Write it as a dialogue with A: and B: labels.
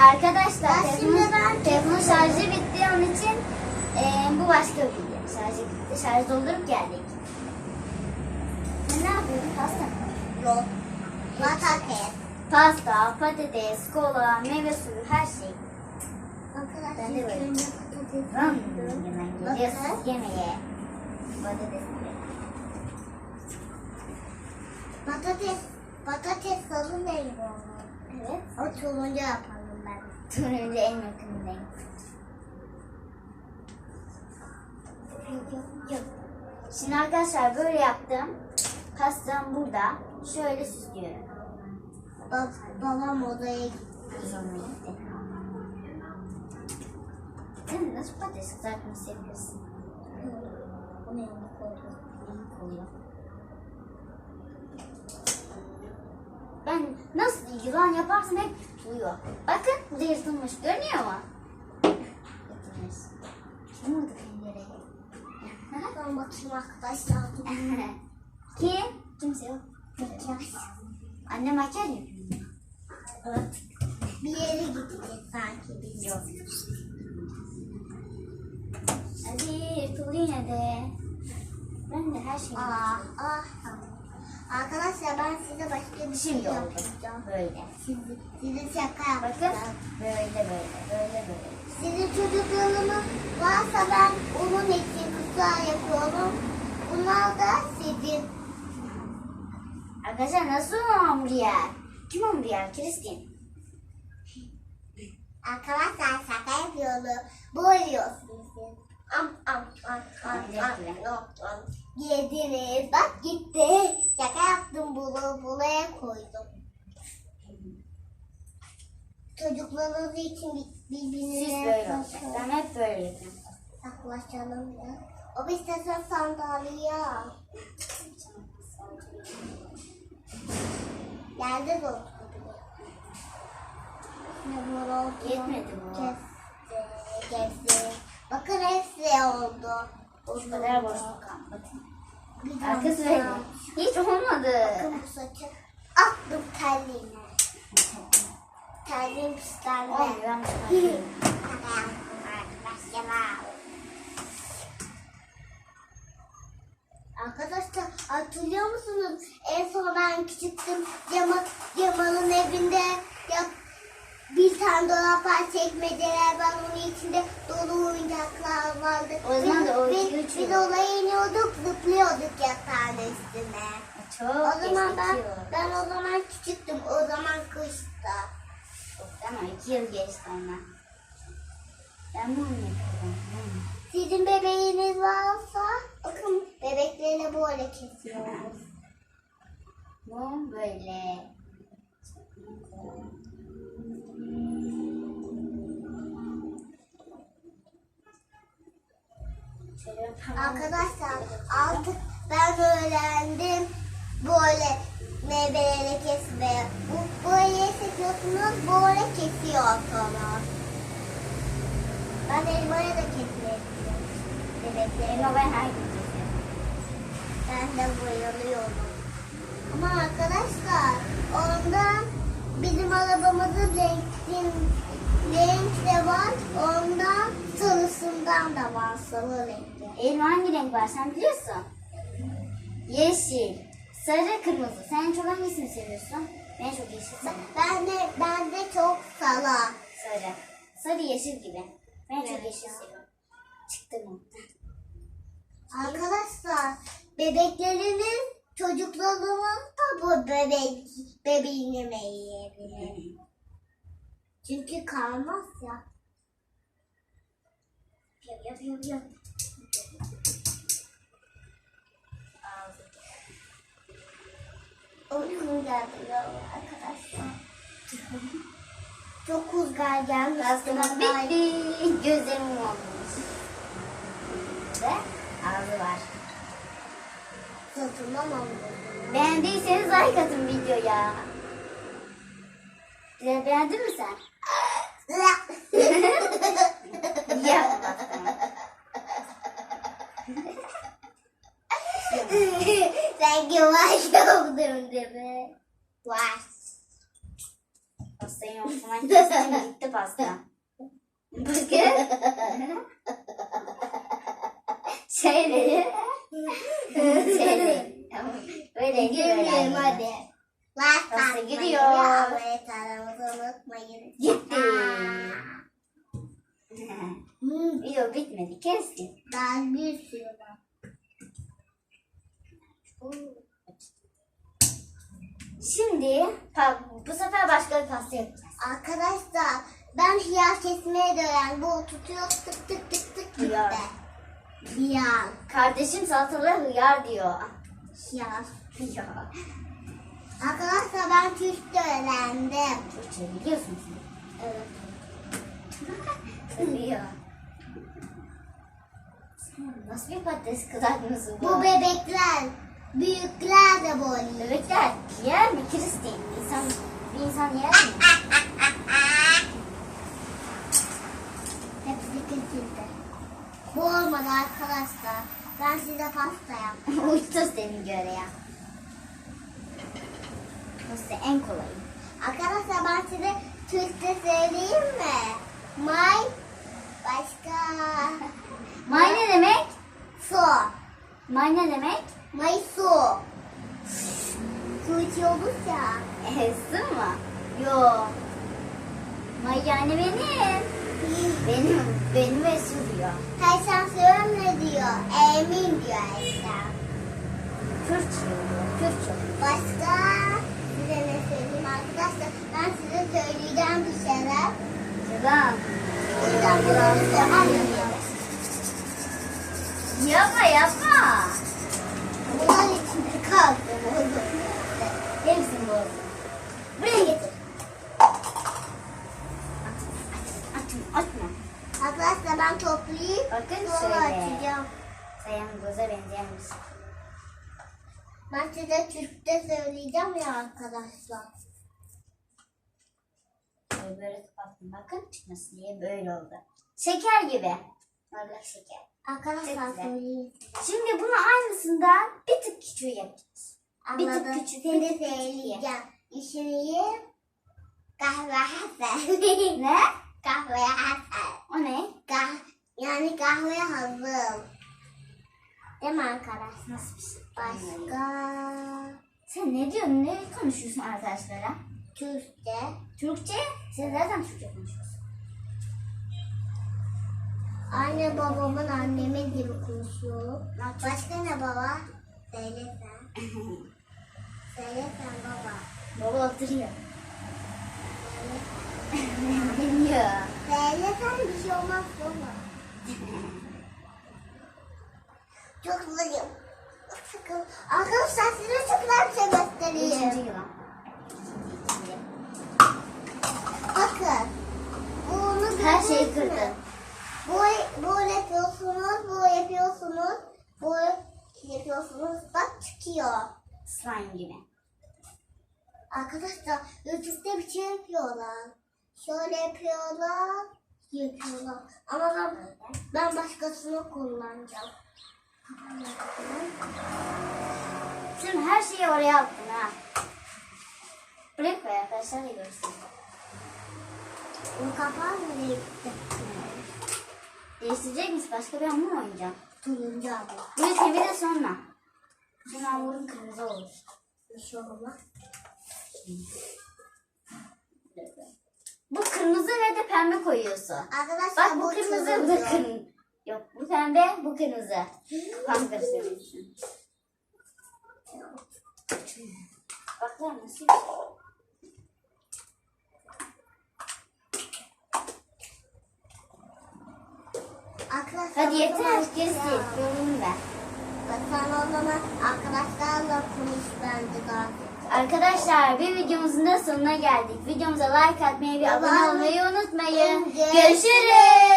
A: Arkadaşlar telefonun, telefonun şarjı bitti onun için eee, bu başka bir video. Şarjı bitti. Şarj doldurup geldik. Ne yapıyorsun? Pasta mı?
B: Yok. Patates.
A: Pasta, patates, kola, meyve suyu her şey.
B: Arkadaşlar
A: Ben de böyle.
B: yapıyorum.
A: hemen geliyorsunuz
B: Bakın.
A: yemeğe. Patates.
B: Patates. Patates rengi olur.
A: Evet.
B: O turuncu yapalım
A: Turuncu en yakındayım. Şimdi arkadaşlar böyle yaptım. Pastam burada. Şöyle süslüyorum.
B: Bab babam odaya gitti.
A: Sen nasıl patates kızartmayı seviyorsun?
B: Bunu yanına koydum.
A: İyi koyuyor. Ben nasıl yılan yaparsam hep tutuluyor. Bakın bu da yırtılmış. Görünüyor mu? Yırtılmış. Kim vurdu pencereye?
B: Ben bakayım arkadaşlar.
A: Kim? Kimse yok. Makyaj. Anne makyaj yapıyor.
B: Evet. Bir yere gideceğiz sanki biz.
A: Yok. Hadi yırtıldı yine de. Ben de her şeyi
B: Aa, ah. Arkadaşlar ben size başka bir şey
A: Şimdi oldu.
B: yapacağım.
A: Böyle.
B: Sizi, size şaka
A: Bakın.
B: yapacağım.
A: Böyle böyle. Böyle böyle.
B: Sizin çocuklarınız varsa ben onun için kutlar yapıyorum. Bunlar da sizin.
A: Arkadaşlar nasıl hamburger? Kim hamburger? Kristin.
B: Arkadaşlar şaka yapıyorum. Boyuyorsunuz siz. Am am am am am am am. Yediniz. Bak gitti. Şaka yaptım bunu buraya koydum. Çocuklarınız için bir-
A: Siz
B: birbirine
A: böyle olacak. Ben hep böyle yapıyorum.
B: Saklaşalım ya. O bir sesle sandalye al. Yerde de oturdu. Ne bu oldu?
A: Yetmedi bu.
B: Kesti, kesti. Bakın hepsi oldu.
A: O kadar boşluk kalmadı. Arkası
B: dakika.
A: Hiç olmadı.
B: Bakın bu saçı. Attım terliğine. Terliğim pislendi.
A: Olmuyor.
B: Arkadaşlar hatırlıyor musunuz? En son ben küçüktüm. Cemal, Cemal'ın evinde ya, bir tane dolap var çekmeceler var. Onun içinde dolu oyuncaklar vardı.
A: O zaman da o
B: biz, biz, olaya iniyorduk zıplıyorduk yatağın üstüne.
A: Çok
B: O zaman ben, ben o zaman küçüktüm. O zaman kışta.
A: Ama iki yıl geçti ama. Ben bunu yapıyorum.
B: Sizin bebeğiniz varsa bakın bebeklerle böyle kesiyoruz.
A: Bu böyle.
B: Arkadaşlar artık ben öğrendim böyle meyveleri kesmeye. Bu böyle seçiyorsunuz böyle kesiyor sonra. Ben elmayı da kesmeye gidiyorum. Bebekleri.
A: Elma ben her gün.
B: Ben de bayılıyorum. Ama arkadaşlar ondan bizim arabamızın renk, renk de var. Ondan sarısından da var sarı renkli.
A: Elma hangi renk var sen biliyorsun? Yeşil, sarı, kırmızı. Sen en çok hangisini seviyorsun? Ben çok yeşil seviyorum.
B: Ben de ben de çok salak.
A: Sarı. Sarı yeşil gibi. Ben çok yeşil seviyorum. Çıktı mı?
B: Arkadaşlar bebekleriniz çocuklarınız da bu bebek bebeğin yemeği yiyebilir. Çünkü kalmaz ya.
A: Yap yap yap yap.
B: Geldi ya arkadaşlar. Çok uzgar gelmiş.
A: Pastama bitti. Gözlerim olmuş. Ve ağzı var.
B: Sırtımdan oldu.
A: Beğendiyseniz like atın videoya. Beğendin mi sen?
B: Sen yavaş oldun değil mi? Yavaş.
A: pastayı kestim gitti pasta. Bakın. Şöyle. Şöyle. Böyle
B: Gidelim hadi.
A: Nasıl
B: atmayı
A: gidiyor?
B: abone olmayı unutmayın.
A: Gitti. Video bitmedi kestik.
B: Daha bir sürü var.
A: Şimdi bu sefer başka bir pasta yapacağız.
B: Arkadaşlar ben hiyar kesmeye de öğrendim. Bu tutuyor tık tık tık tık
A: Hıyar.
B: gitti. Hiyar.
A: Kardeşim salatalığa hıyar diyor.
B: Hiyar.
A: Hıyar.
B: Arkadaşlar ben Türkçe öğrendim.
A: Türkçe biliyorsun sen.
B: Evet.
A: Hıyar. Sen nasıl bir patates kızartması bu?
B: Bu bebekler, büyükler de böyle.
A: Bebekler yer mi Kristin? İnsan, bir insan yer mi?
B: Hepsi kesildi. Bu olmadı arkadaşlar. Ben size pasta yaptım.
A: Uçtu seni göre ya. Pasta en kolayı.
B: Arkadaşlar ben size Türkçe söyleyeyim mi? May başka
A: May ne demek?
B: su.
A: May ne demek?
B: May su. İçiyoruz ya.
A: E, su mu? Yo. May yani benim. Benim, benim ve su diyor.
B: Haysan söyleme diyor. Emin diyor Haysan.
A: Kürtçe diyor. Kürtçe.
B: Başka size ne söyleyeyim arkadaşlar? Ben size söyleyeceğim bir şeyler.
A: Yılan.
B: O yüzden bunu söylemiyorum.
A: Yapma yapma.
B: Bunlar içinde kaldı.
A: Hepsini bozdum. Buraya getir. Açma, açma.
B: Arkadaşlar ben toplayıp
A: Bakın şöyle.
B: açacağım.
A: Sayangoza benzeyen bir şey.
B: Ben size Türkçe söyleyeceğim ya arkadaşlar.
A: Böyle böyle kapattım. Bakın çıkmasın diye böyle oldu. Şeker gibi. Normal şeker.
B: Arkadaşlar söyleyeyim.
A: Şimdi bunu aynısından bir tık küçüğü yapacağız. Bir tık
B: Anladım.
A: küçük,
B: Seni
A: bir tık küçük
B: söyleyeceğim. İşini kahve hazır.
A: Ne?
B: kahve hazır.
A: O ne?
B: Yani kahve hazır. Değil mi arkadaşlar?
A: Nasıl bir şey?
B: Başka
A: Sen ne diyorsun? Ne konuşuyorsun arkadaşlara?
B: Türkçe.
A: Türkçe? Sen zaten Türkçe konuşuyorsun.
B: Anne babamın annemin gibi konuşuyor. Başka ne baba? Söyle sen. Söyle sen baba.
A: Baba oturuyor. Bilmiyor.
B: Söyle sen bir şey olmaz baba. Çok zayıf. Arkadaşlar size çok güzel şey göstereyim.
A: Yılan. İkinci, ikinci.
B: Bakın. Bunu
A: Her şeyi kırdın.
B: Bu, bu yapıyorsunuz, bu yapıyorsunuz, bu yapıyorsunuz. Bak çıkıyor.
A: Slime gibi.
B: Arkadaşlar YouTube'da bir şey yapıyorlar. Şöyle yapıyorlar, yapıyorlar. Ama ben, ben başkasını kullanacağım.
A: Şimdi her şeyi oraya attın ha. Bırak be arkadaşlar da görsün.
B: Bu kapağı nereye?
A: Değiştirecek misin? Başka bir hamur mu oynayacağım?
B: Turuncu abi.
A: Bunu temizle sonra. Senin hamurun kırmızı olur.
B: Bir şey.
A: Kırmızı ve de pembe koyuyorsun.
B: Arkadaşlar
A: Bak bu kırmızı, bu da kırmızı. Yok bu pembe, bu kırmızı. Kafam. Bak lan nasıl.
B: Arkadaşlar
A: Hadi yeter,
B: zaman-
A: gerisi
B: Ya.
A: yorulun ver.
B: Bak sen o zaman arkadaşlarla konuş bence daha çok.
A: Arkadaşlar bir videomuzun da sonuna geldik. Videomuza like atmayı ve abone olmayı unutmayın. Görüşürüz.